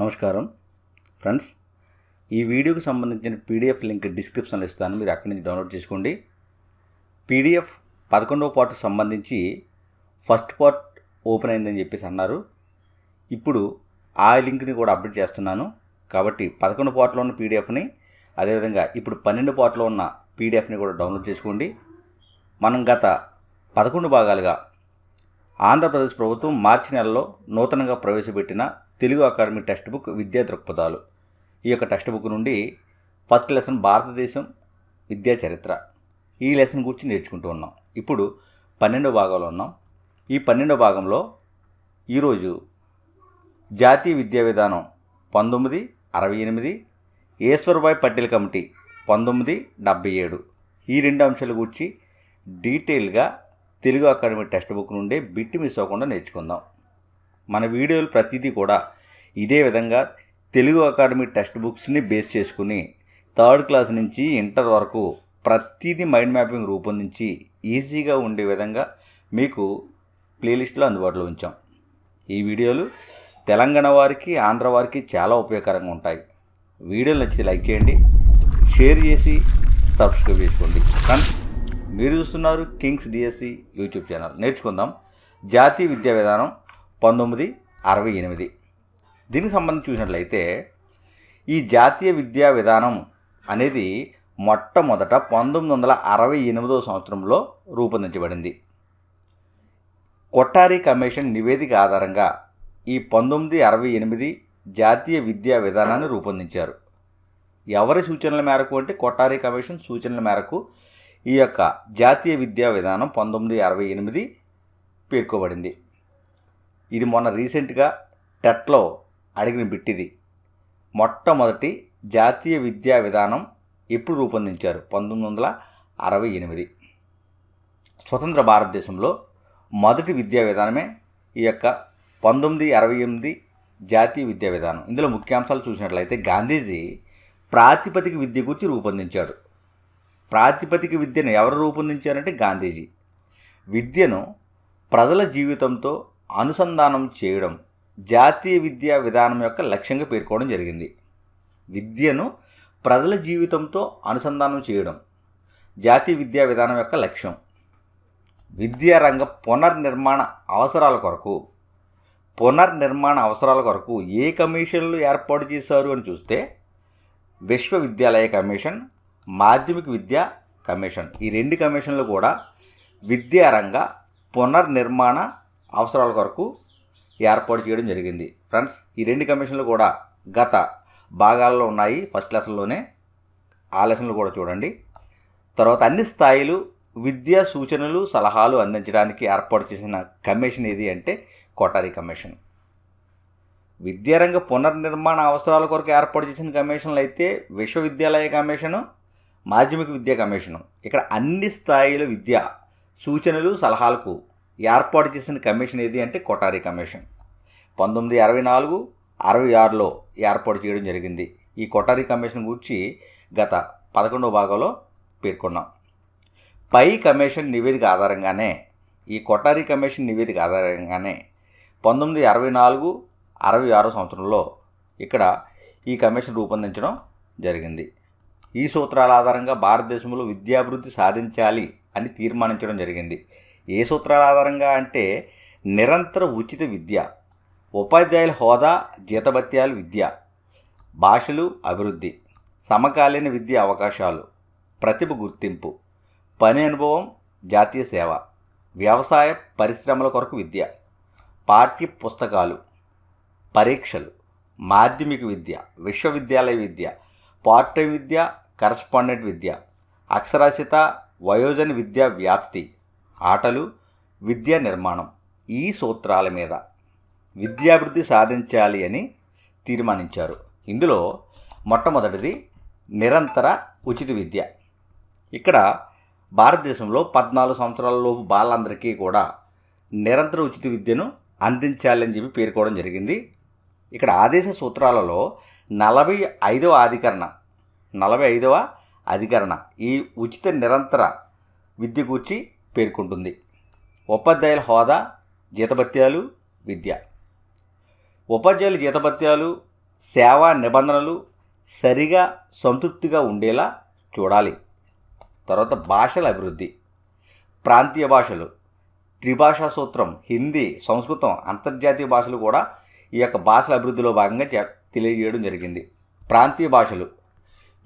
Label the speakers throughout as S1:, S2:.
S1: నమస్కారం. ఫ్రెండ్స్ ఈ వీడియోకి సంబంధించిన పీడిఎఫ్ లింక్ డిస్క్రిప్షన్లో ఇస్తాను. మీరు అక్కడి నుంచి డౌన్లోడ్ చేసుకోండి. పీడిఎఫ్ పదకొండవ పార్ట్ సంబంధించి ఫస్ట్ పార్ట్ ఓపెన్ అయిందని చెప్పేసి అన్నారు. ఇప్పుడు ఆ లింక్ని కూడా అప్డేట్ చేస్తున్నాను. కాబట్టి పదకొండు పార్ట్లో ఉన్న పీడిఎఫ్ని అదేవిధంగా ఇప్పుడు పన్నెండు పార్ట్లో ఉన్న పీడిఎఫ్ని కూడా డౌన్లోడ్ చేసుకోండి. మనం గత పదకొండు భాగాలుగా ఆంధ్రప్రదేశ్ ప్రభుత్వం మార్చి నెలలో నూతనంగా ప్రవేశపెట్టిన తెలుగు అకాడమీ టెక్స్ట్ బుక్ విద్యా దృక్పథాలు. ఈ యొక్క టెక్స్ట్ బుక్ నుండి ఫస్ట్ లెసన్ భారతదేశం విద్యా చరిత్ర. ఈ లెసన్ గురించి నేర్చుకుంటూ ఉన్నాం. ఇప్పుడు పన్నెండో భాగంలో ఉన్నాం. ఈ పన్నెండో భాగంలో ఈరోజు జాతీయ విద్యా విధానం పంతొమ్మిది అరవై ఎనిమిది ఈశ్వర్భాయ్ పటేల్ కమిటీ పంతొమ్మిది డెబ్బై ఏడు. ఈ రెండు అంశాల గురించి డీటెయిల్గా తెలుగు అకాడమీ టెక్స్ట్ బుక్ నుండే బిట్టి మిస్ అవ్వకుండా నేర్చుకుందాం. మన వీడియోలు ప్రతిదీ కూడా ఇదే విధంగా తెలుగు అకాడమీ టెక్స్ట్ బుక్స్ని బేస్ చేసుకుని థర్డ్ క్లాస్ నుంచి ఇంటర్ వరకు ప్రతిదీ మైండ్ మ్యాపింగ్ రూపొందించి ఈజీగా ఉండే విధంగా మీకు ప్లేలిస్ట్లో అందుబాటులో ఉంచాం. ఈ వీడియోలు తెలంగాణ వారికి ఆంధ్ర వారికి చాలా ఉపయోగకరంగా ఉంటాయి. వీడియోలు నచ్చితే లైక్ చేయండి షేర్ చేసి సబ్స్క్రైబ్ చేసుకోండి. ఫ్రెండ్స్ మీరు చూస్తున్నారు కింగ్స్ డిఎస్సి యూట్యూబ్ ఛానల్. నేర్చుకుందాం. జాతీయ విద్యా విధానం పంతొమ్మిది అరవై ఎనిమిది. దీనికి సంబంధించి చూసినట్లయితే ఈ జాతీయ విద్యా విధానం అనేది మొట్టమొదట పంతొమ్మిది వందల అరవై ఎనిమిదో సంవత్సరంలో రూపొందించబడింది. కొట్టారి కమిషన్ నివేదిక ఆధారంగా ఈ పంతొమ్మిది అరవై ఎనిమిది జాతీయ విద్యా విధానాన్ని రూపొందించారు. ఎవరి సూచనల మేరకు అంటే కొట్టారి కమిషన్ సూచనల మేరకు ఈ యొక్క జాతీయ విద్యా విధానం పంతొమ్మిది అరవై ఎనిమిది పేర్కోబడింది. ఇది మొన్న రీసెంట్గా టెట్లో అడిగిన బిట్టిది. మొట్టమొదటి జాతీయ విద్యా విధానం ఎప్పుడు రూపొందించారు? పంతొమ్మిది వందల అరవై ఎనిమిది. స్వతంత్ర భారతదేశంలో మొదటి విద్యా విధానమే ఈ యొక్క పంతొమ్మిది అరవై ఎనిమిది జాతీయ విద్యా విధానం. ఇందులో ముఖ్యాంశాలు చూసినట్లయితే గాంధీజీ ప్రాతిపదిక విద్య గురించి రూపొందించాడు. ప్రాతిపదిక విద్యను ఎవరు రూపొందించారంటే గాంధీజీ. విద్యను ప్రజల జీవితంతో అనుసంధానం చేయడం జాతీయ విద్యా విధానం యొక్క లక్ష్యంగా పేర్కోవడం జరిగింది. విద్యను ప్రజల జీవితంతో అనుసంధానం చేయడం జాతీయ విద్యా విధానం యొక్క లక్ష్యం. విద్యారంగ పునర్నిర్మాణ అవసరాల కొరకు పునర్నిర్మాణ అవసరాల కొరకు ఏ కమిషన్లు ఏర్పాటు చేశారు అని చూస్తే విశ్వవిద్యాలయ కమిషన్ మాధ్యమిక విద్యా కమిషన్ ఈ రెండు కమిషన్లు కూడా విద్యారంగ పునర్నిర్మాణ అవసరాల కొరకు ఏర్పాటు చేయడం జరిగింది. ఫ్రెండ్స్ ఈ రెండు కమిషన్లు కూడా గత భాగాల్లో ఉన్నాయి. ఫస్ట్ లెసన్లోనే ఆ లెసన్లు కూడా చూడండి. తర్వాత అన్ని స్థాయిలు విద్యా సూచనలు సలహాలు అందించడానికి ఏర్పాటు చేసిన కమిషన్ ఏది అంటే కోటారి కమిషన్. విద్యారంగ పునర్నిర్మాణ అవసరాల కొరకు ఏర్పాటు చేసిన కమిషన్లు అయితే విశ్వవిద్యాలయ కమిషను మాధ్యమిక విద్యా కమిషను. ఇక్కడ అన్ని స్థాయిల విద్య సూచనలు సలహాలకు ఏర్పాటు చేసిన కమిషన్ ఏది అంటే కొటారి కమిషన్. పంతొమ్మిది అరవై నాలుగు అరవై ఆరులో ఏర్పాటు చేయడం జరిగింది. ఈ కొటారి కమిషన్ గురించి గత పదకొండవ భాగంలో పేర్కొన్నాం. పై కమిషన్ నివేదిక ఆధారంగానే ఈ కొటారి కమిషన్ నివేదిక ఆధారంగానే పంతొమ్మిది అరవై నాలుగు అరవై ఆరో సంవత్సరంలో ఇక్కడ ఈ కమిషన్ రూపొందించడం జరిగింది. ఈ సూత్రాల ఆధారంగా భారతదేశంలో విద్యాభివృద్ధి సాధించాలి అని తీర్మానించడం జరిగింది. ఏ సూత్రాల ఆధారంగా అంటే నిరంతర ఉచిత విద్య ఉపాధ్యాయుల హోదా జీతభత్యాలు విద్య భాషలు అభివృద్ధి సమకాలీన విద్య అవకాశాలు ప్రతిభ గుర్తింపు పని అనుభవం జాతీయ సేవ వ్యవసాయ పరిశ్రమల కొరకు విద్య పాఠ్య పుస్తకాలు పరీక్షలు మాధ్యమిక విద్య విశ్వవిద్యాలయ విద్య పార్ట్ టైం విద్య కరస్పాండెంట్ విద్య అక్షరాస్యత వయోజన విద్యా వ్యాప్తి ఆటలు విద్యా నిర్మాణం ఈ సూత్రాల మీద విద్యాభివృద్ధి సాధించాలి అని తీర్మానించారు. ఇందులో మొట్టమొదటిది నిరంతర ఉచిత విద్య. ఇక్కడ భారతదేశంలో పద్నాలుగు సంవత్సరాలలోపు బాలందరికీ కూడా నిరంతర ఉచిత విద్యను అందించాలని చెప్పి పేర్కోవడం జరిగింది. ఇక్కడ ఆదేశ సూత్రాలలో నలభై ఐదవ అధికరణ నలభై ఐదవ అధికరణ ఈ ఉచిత నిరంతర విద్య గూర్చి పేర్కొంటుంది. ఉపాధ్యాయుల హోదా జీతభత్యాలు విద్య. ఉపాధ్యాయుల జీతభత్యాలు సేవా నిబంధనలు సరిగా సంతృప్తిగా ఉండేలా చూడాలి. తర్వాత భాషల అభివృద్ధి. ప్రాంతీయ భాషలు త్రిభాషా సూత్రం హిందీ సంస్కృతం అంతర్జాతీయ భాషలు కూడా ఈ యొక్క భాషల అభివృద్ధిలో భాగంగా తెలియజేయడం జరిగింది. ప్రాంతీయ భాషలు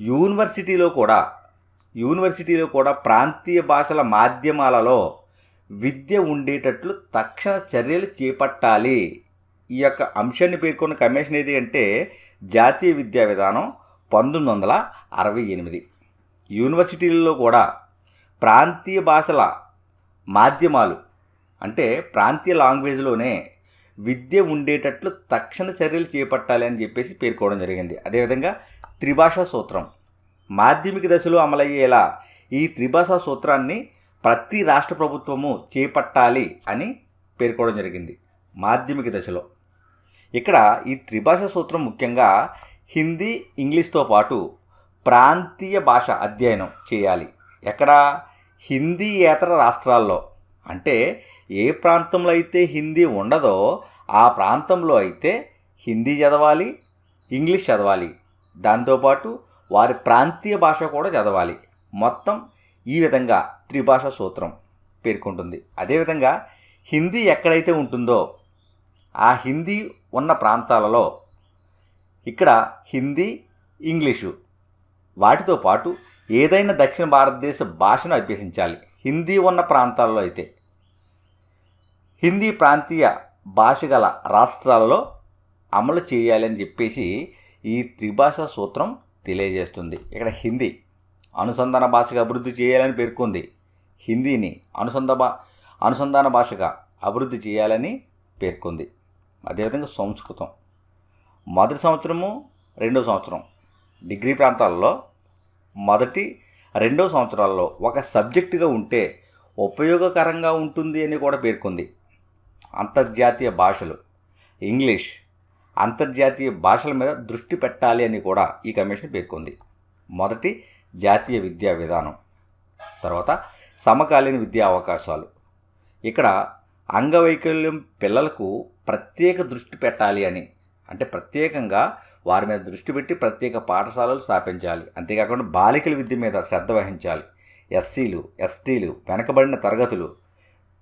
S1: యూనివర్సిటీలో కూడా యూనివర్సిటీలో కూడా ప్రాంతీయ భాషల మాధ్యమాలలో విద్య ఉండేటట్లు తక్షణ చర్యలు చేపట్టాలి. ఈ యొక్క అంశాన్ని పేర్కొన్న కమిషన్ ఏది అంటే జాతీయ విద్యా విధానం పంతొమ్మిది వందల అరవై ఎనిమిది. యూనివర్సిటీలలో కూడా ప్రాంతీయ భాషల మాధ్యమాలు అంటే ప్రాంతీయ లాంగ్వేజ్లోనే విద్య ఉండేటట్లు తక్షణ చర్యలు చేపట్టాలి అని చెప్పేసి పేర్కోవడం జరిగింది. అదేవిధంగా త్రిభాషా సూత్రం. మాధ్యమిక దశలో అమలయ్యేలా ఈ త్రిభాషా సూత్రాన్ని ప్రతి రాష్ట్ర ప్రభుత్వము చేపట్టాలి అని పేర్కోవడం జరిగింది మాధ్యమిక దశలో. ఇక్కడ ఈ త్రిభాషా సూత్రం ముఖ్యంగా హిందీ ఇంగ్లీష్తో పాటు ప్రాంతీయ భాష అధ్యయనం చేయాలి. ఎక్కడ? హిందీయేతర రాష్ట్రాల్లో. అంటే ఏ ప్రాంతంలో అయితే హిందీ ఉండదో ఆ ప్రాంతంలో అయితే హిందీ చదవాలి ఇంగ్లీష్ చదవాలి. దాంతోపాటు వారి ప్రాంతీయ భాష కూడా చదవాలి. మొత్తం ఈ విధంగా త్రిభాష సూత్రం పేర్కొంటుంది. అదేవిధంగా హిందీ ఎక్కడైతే ఉంటుందో ఆ హిందీ ఉన్న ప్రాంతాలలో ఇక్కడ హిందీ ఇంగ్లీషు వాటితో పాటు ఏదైనా దక్షిణ భారతదేశ భాషను అభ్యసించాలి. హిందీ ఉన్న ప్రాంతాల్లో అయితే. హిందీ ప్రాంతీయ భాష గల రాష్ట్రాలలో అమలు చేయాలని చెప్పేసి ఈ త్రిభాషా సూత్రం తెలియజేస్తుంది. ఇక్కడ హిందీ అనుసంధాన భాషగా అభివృద్ధి చేయాలని పేర్కొంది. హిందీని అనుసంధ భా అనుసంధాన భాషగా అభివృద్ధి చేయాలని పేర్కొంది. అదేవిధంగా సంస్కృతం. మొదటి సంవత్సరము రెండవ సంవత్సరం. డిగ్రీ ప్రాంతాల్లో మొదటి రెండవ సంవత్సరాల్లో ఒక సబ్జెక్టుగా ఉంటే ఉపయోగకరంగా ఉంటుంది అని కూడా పేర్కొంది. అంతర్జాతీయ భాషలు. ఇంగ్లీష్ అంతర్జాతీయ భాషల మీద దృష్టి పెట్టాలి అని కూడా ఈ కమిషన్ పేర్కొంది. మొదటి జాతీయ విద్యా విధానం తర్వాత సమకాలీన విద్యా అవకాశాలు. ఇక్కడ అంగవైకల్యం పిల్లలకు ప్రత్యేక దృష్టి పెట్టాలి అని అంటే ప్రత్యేకంగా వారి మీద దృష్టి పెట్టి ప్రత్యేక పాఠశాలలు స్థాపించాలి. అంతేకాకుండా బాలికల విద్య మీద శ్రద్ధ వహించాలి. ఎస్సీలు ఎస్టీలు వెనకబడిన తరగతులు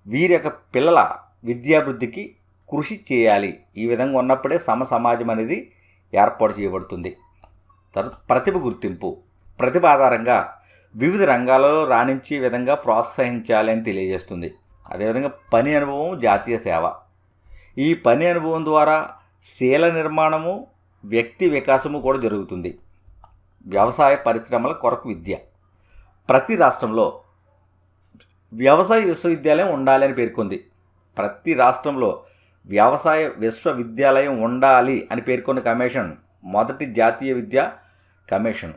S1: వీరి యొక్క పిల్లల విద్యాభివృద్ధికి కృషి చేయాలి. ఈ విధంగా ఉన్నప్పుడే సమ సమాజం అనేది ఏర్పాటు చేయబడుతుంది. తర్వాత ప్రతిభ గుర్తింపు. ప్రతిభ ఆధారంగా వివిధ రంగాలలో రాణించే విధంగా ప్రోత్సహించాలి అని తెలియజేస్తుంది. అదేవిధంగా పని అనుభవం జాతీయ సేవ. ఈ పని అనుభవం ద్వారా శీల నిర్మాణము వ్యక్తి వికాసము కూడా జరుగుతుంది. వ్యవసాయ పరిశ్రమల కొరకు విద్య. ప్రతి రాష్ట్రంలో వ్యవసాయ విశ్వవిద్యాలయం ఉండాలని పేర్కొంది. ప్రతి రాష్ట్రంలో వ్యవసాయ విశ్వవిద్యాలయం ఉండాలి అని పేర్కొన్న కమిషన్ మొదటి జాతీయ విద్యా కమిషన్.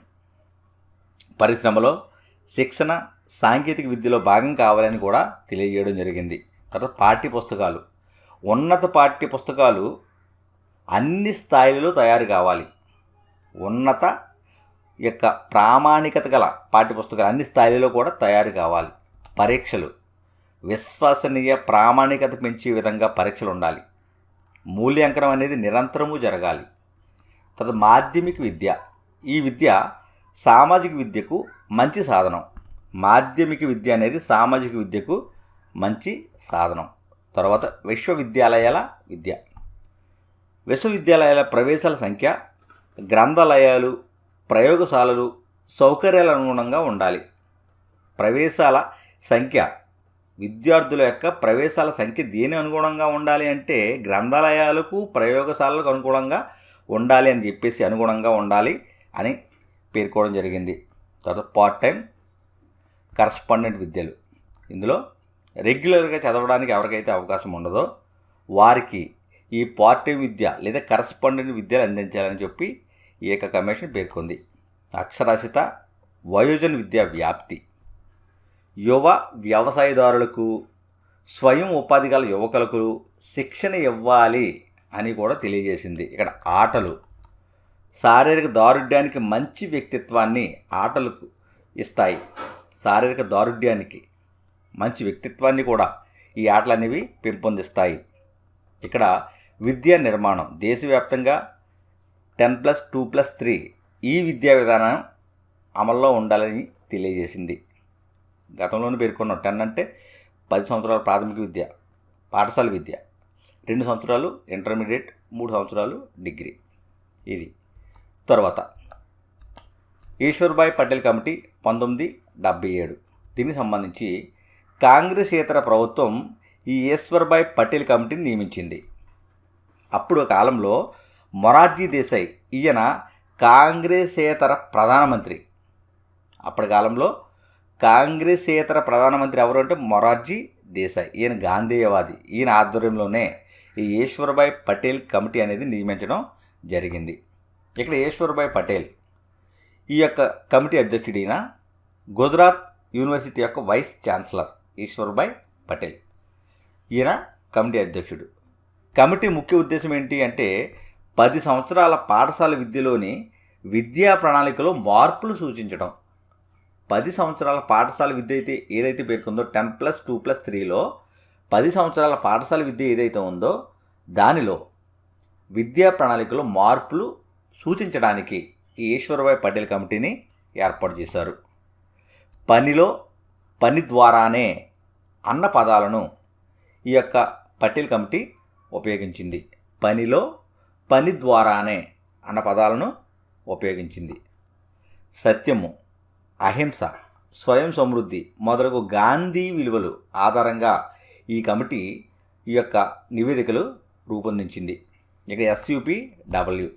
S1: పరిశ్రమలో శిక్షణ సాంకేతిక విద్యలో భాగం కావాలని కూడా తెలియజేయడం జరిగింది. తర్వాత పాఠ్య పుస్తకాలు ఉన్నత పాఠ్య పుస్తకాలు అన్ని స్థాయిలలో తయారు కావాలి. ఉన్నత యొక్క ప్రామాణికత గల పాఠ్యపుస్తకాలు అన్ని స్థాయిలలో కూడా తయారు కావాలి. పరీక్షలు. విశ్వసనీయ ప్రామాణికత పెంచే విధంగా పరీక్షలు ఉండాలి. మూల్యాంకనం అనేది నిరంతరము జరగాలి. తర్వాత మాధ్యమిక విద్య. ఈ విద్య సామాజిక విద్యకు మంచి సాధనం. మాధ్యమిక విద్య అనేది సామాజిక విద్యకు మంచి సాధనం. తర్వాత విశ్వవిద్యాలయాల విద్య. విశ్వవిద్యాలయాల ప్రవేశాల సంఖ్య గ్రంథాలయాలు ప్రయోగశాలలు సౌకర్యాల అనుగుణంగా ఉండాలి. ప్రవేశాల సంఖ్య విద్యార్థుల యొక్క ప్రవేశాల సంఖ్య దేని అనుగుణంగా ఉండాలి అంటే గ్రంథాలయాలకు ప్రయోగశాలలకు అనుగుణంగా ఉండాలి అని చెప్పేసి అనుగుణంగా ఉండాలి అని పేర్కోవడం జరిగింది. తర్వాత పార్ట్ టైం కరస్పాండెంట్ విద్యలు. ఇందులో రెగ్యులర్గా చదవడానికి ఎవరికైతే అవకాశం ఉండదో వారికి ఈ పార్ట్ టైం విద్య లేదా కరస్పాండెంట్ విద్యలు అందించాలని చెప్పి ఈ యొక్క కమిషన్ పేర్కొంది. అక్షరాస్యత వయోజన విద్యా వ్యాప్తి. యువ వ్యవసాయదారులకు స్వయం ఉపాధి గల యువకులకు శిక్షణ ఇవ్వాలి అని కూడా తెలియజేసింది ఇక్కడ ఆటలు. శారీరక దారుఢ్యానికి మంచి వ్యక్తిత్వాన్ని ఆటలకు ఇస్తాయి. శారీరక దారుఢ్యానికి మంచి వ్యక్తిత్వాన్ని కూడా ఈ ఆటలు అనేవి పెంపొందిస్తాయి. ఇక్కడ విద్యా నిర్మాణం దేశవ్యాప్తంగా ten plus two plus three ఈ విద్యా విధానం అమల్లో ఉండాలని తెలియజేసింది. గతంలోనే పేర్కొన్నాం. టెన్ అంటే పది సంవత్సరాల ప్రాథమిక విద్య పాఠశాల విద్య. రెండు సంవత్సరాలు ఇంటర్మీడియట్ మూడు సంవత్సరాలు డిగ్రీ. ఇది. తర్వాత ఈశ్వర్భాయ్ పటేల్ కమిటీ పంతొమ్మిది డెబ్బై ఏడు. దీనికి సంబంధించి కాంగ్రెస్ ఇతర ప్రభుత్వం ఈ ఈశ్వర్భాయ్ పటేల్ కమిటీని నియమించింది. అప్పుడు కాలంలో మొరార్జీ దేశాయ్ ఈయన కాంగ్రెసేతర ప్రధానమంత్రి. అప్పటి కాలంలో కాంగ్రెసేతర ప్రధానమంత్రి ఎవరు అంటే మొరార్జీ దేశాయ్ ఈయన గాంధేయవాది. ఈయన ఆధ్వర్యంలోనే ఈ ఈశ్వర్భాయ్ పటేల్ కమిటీ అనేది నియమించడం జరిగింది. ఇక్కడ ఈశ్వర్భాయ్ పటేల్ ఈ యొక్క కమిటీ అధ్యక్షుడైన గుజరాత్ యూనివర్సిటీ యొక్క వైస్ ఛాన్సలర్ ఈశ్వర్భాయ్ పటేల్ ఈయన కమిటీ అధ్యక్షుడు. కమిటీ ముఖ్య ఉద్దేశం ఏంటి అంటే పది సంవత్సరాల పాఠశాల విద్యలోని విద్యా ప్రణాళికలో మార్పులు సూచించడం. పది సంవత్సరాల పాఠశాల విద్య అయితే ఏదైతే పేర్కొందో టెన్ ప్లస్ టూ ప్లస్ త్రీలో పది సంవత్సరాల పాఠశాల విద్య ఏదైతే ఉందో దానిలో విద్యా ప్రణాళికలో మార్పులు సూచించడానికి ఈ ఈశ్వరభాయ్ పటేల్ కమిటీని ఏర్పాటు చేశారు. పనిలో పని ద్వారానే అన్న పదాలను ఈ యొక్క పటేల్ కమిటీ ఉపయోగించింది. పనిలో పని ద్వారానే అన్న పదాలను ఉపయోగించింది. సత్యము అహింస స్వయం సమృద్ధి మొదలగు గాంధీ విలువలు ఆధారంగా ఈ కమిటీ ఈ యొక్క నివేదికలు రూపొందించింది. ఇక ఎస్యూపి డబ్ల్యూ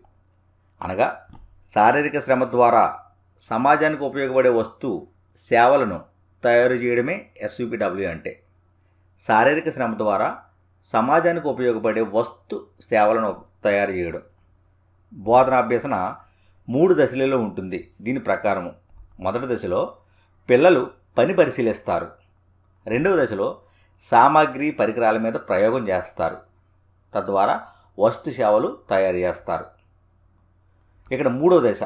S1: అనగా శారీరక శ్రమ ద్వారా సమాజానికి ఉపయోగపడే వస్తు సేవలను తయారు చేయడమే ఎస్యూపిడబ్ల్యూ అంటే. శారీరక శ్రమ ద్వారా సమాజానికి ఉపయోగపడే వస్తు సేవలను తయారు చేయడం. బోధనాభ్యసన మూడు దశలలో ఉంటుంది దీని ప్రకారము. మొదటి దశలో పిల్లలు పని పరిశీలిస్తారు. రెండవ దశలో సామాగ్రి పరికరాల మీద ప్రయోగం చేస్తారు. తద్వారా వస్తు సేవలు తయారు చేస్తారు. ఇక్కడ మూడో దశ.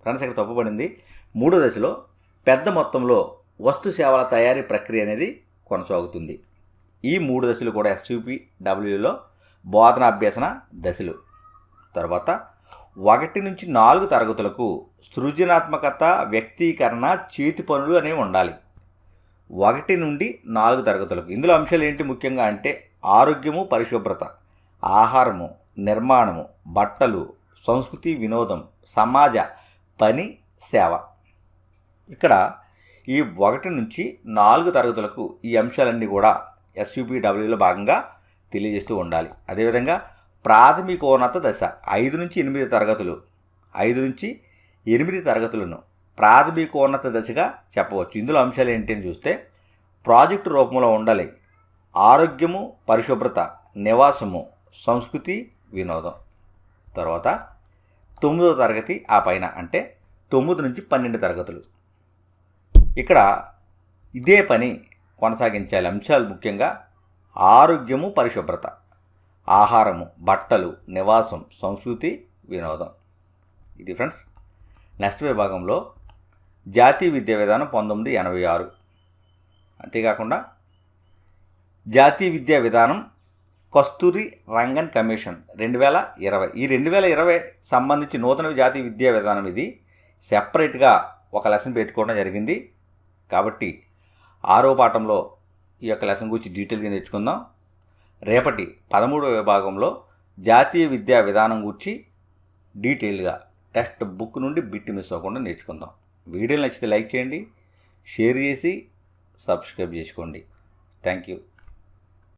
S1: ఫ్రెండ్స్ ఇక్కడ తప్పుపడింది. మూడో దశలో పెద్ద మొత్తంలో వస్తు సేవల తయారీ ప్రక్రియ అనేది కొనసాగుతుంది. ఈ మూడు దశలు కూడా ఎస్యూపి డబ్ల్యూలో బోధన అభ్యసన దశలు. తర్వాత ఒకటి నుంచి నాలుగు తరగతులకు సృజనాత్మకత వ్యక్తీకరణ చేతి పనులు అనేవి ఉండాలి. ఒకటి నుండి నాలుగు తరగతులకు. ఇందులో అంశాలు ఏంటి ముఖ్యంగా అంటే ఆరోగ్యము పరిశుభ్రత ఆహారము నిర్మాణము బట్టలు సంస్కృతి వినోదం సమాజ పని సేవ. ఇక్కడ ఈ ఒకటి నుంచి నాలుగు తరగతులకు ఈ అంశాలన్నీ కూడా ఎస్యూపీడబ్ల్యూలో భాగంగా తెలియజేస్తూ ఉండాలి. అదేవిధంగా ప్రాథమికోన్నత దశ ఐదు నుంచి ఎనిమిది తరగతులు. ఐదు నుంచి ఎనిమిది తరగతులను ప్రాథమికోన్నత దశగా చెప్పవచ్చు. ఇందులో అంశాలు ఏంటి అని చూస్తే ప్రాజెక్టు రూపంలో ఉండాలి. ఆరోగ్యము పరిశుభ్రత నివాసము సంస్కృతి వినోదం. తర్వాత తొమ్మిదో తరగతి ఆ పైన అంటే తొమ్మిది నుంచి పన్నెండు తరగతులు. ఇక్కడ ఇదే పని కొనసాగించాలి. అంశాలు ముఖ్యంగా ఆరోగ్యము పరిశుభ్రత. ఆహారము బట్టలు నివాసం సంస్కృతి వినోదం. ఇది ఫ్రెండ్స్ నెక్స్ట్ విభాగంలో జాతీయ విద్యా విధానం పంతొమ్మిది ఎనభై ఆరు. అంతేకాకుండా జాతీయ విద్యా విధానం కస్తూరి రంగన్ కమిషన్ రెండు వేల ఇరవై. ఈ రెండు వేల ఇరవై సంబంధించి నూతన జాతీయ విద్యా విధానం ఇది. సెపరేట్గా ఒక లెసన్ పెట్టుకోవడం జరిగింది. కాబట్టి ఆరో పాఠంలో ఈ యొక్క లెసన్ గురించి డీటెయిల్గా నేర్చుకుందాం. రేపటి పదమూడవ విభాగంలో జాతీయ విద్యా విధానం గురించి డీటెయిల్గా టెక్స్ట్ బుక్ నుండి బిట్టి మిస్ అవ్వకుండా నేర్చుకుందాం. వీడియో నచ్చితే లైక్ చేయండి షేర్ చేసి సబ్స్క్రైబ్ చేసుకోండి. Thank you